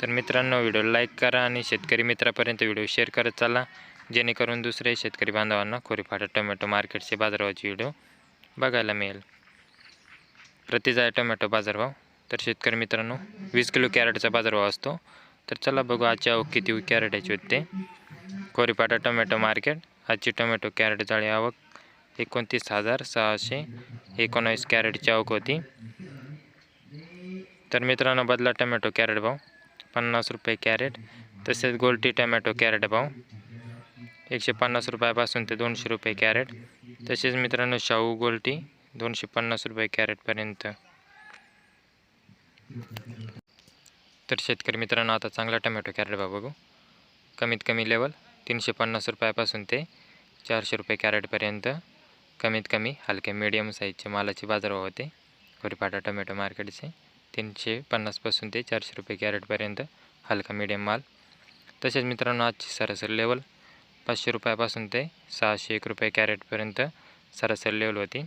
तर मित्रांनो video like करा आणि शेतकरी मित्रापर्यंत व्हिडिओ शेअर करत चाला. जेणेकरून दुसरे शेतकरी बांधवांना खोरीफाटा टोमॅटो मार्केटचे बाजारभावाचे व्हिडिओ बघायला मिळेल. प्रतिजाय टोमॅटो बाजारभाव. तर शेतकरी मित्रांनो वीस किलो कॅरेटचा बाजारभाव असतो. तर चला बघू आजची आवक किती कॅरेटाची होते. Khoriphata tomato market. आजची टोमॅटो कॅरेट जाळी आवक एकोणतीस हजार सहाशे एकोणावीस कॅरेटची आवक होती. तर मित्रांनो बदला टोमॅटो कॅरेट भाव. पन्नास रुपये कॅरेट तसेच गोल्टी टोमॅटो कॅरेट भाव एकशे पन्नास रुपयापासून ते दोनशे रुपये कॅरेट. तसेच मित्रांनो शाहू गोल्टी दोनशे पन्नास रुपये कॅरेटपर्यंत तर शेतकरी मित्रांनो आता चांगला टोमॅटो कॅरेट भाव बघू. कमीत कमी लेवल तीनशे पन्नास रुपयापासून ते चारशे रुपये कॅरेटपर्यंत कमीत कमी हलके मीडियम साईजचे मालाचे बाजारभाव होते. कोरीपाटा टोमॅटो मार्केटचे तीनशे पन्नासपासून ते चारशे रुपये कॅरेटपर्यंत हलका मीडियम माल. तसेच मित्रांनो आजची सरासरी लेवल पाचशे रुपयापासून ते सहाशे एक रुपये कॅरेटपर्यंत सरासरी लेवल होती.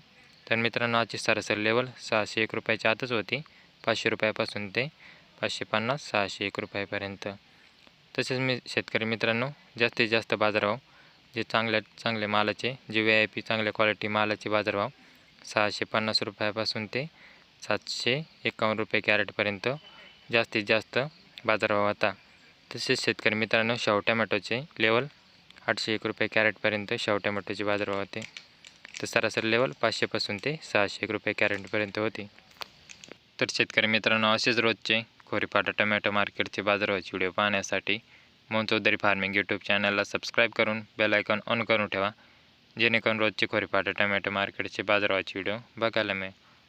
तर मित्रांनो आजची सरासरी लेवल सहाशे एक रुपयाच्या आतच होती. पाचशे रुपयापासून ते पाचशे पन्नास सहाशे एक रुपयापर्यंत. तसेच मी शेतकरी मित्रांनो जास्तीत जास्त बाजारभाव जे चांगल्या चांगले मालाचे जे व्ही आय पी चांगल्या क्वालिटी मालाचे बाजारभाव सहाशे पन्नास रुपयापासून ते सातशे एकावन्न रुपये कॅरेटपर्यंत जास्तीत जास्त बाजारभाव होता. तसेच शेतकरी मित्रांनो शाहू टमॅटोचे लेवल आठशे एक रुपये कॅरेटपर्यंत शाहू टमॅटोचे बाजारभाव होते. तर सरासरी लेवल पाचशेपासून ते सहाशे एक रुपये कॅरेटपर्यंत होती. तर शेतकरी मित्रांनो असेच रोजचे खोरीपाटा टमॅटो मार्केटचे बाजारभावाचे व्हिडिओ पाहण्यासाठी मोहन चौधरी फार्मिंग यूट्यूब चॅनलला सबस्क्राईब करून बेल आयकॉन ऑन करून ठेवा जेणेकरून रोजचे खोरीपाटा टमॅटो मार्केटचे बाजारभावाचे व्हिडिओ बघायला मिळेल.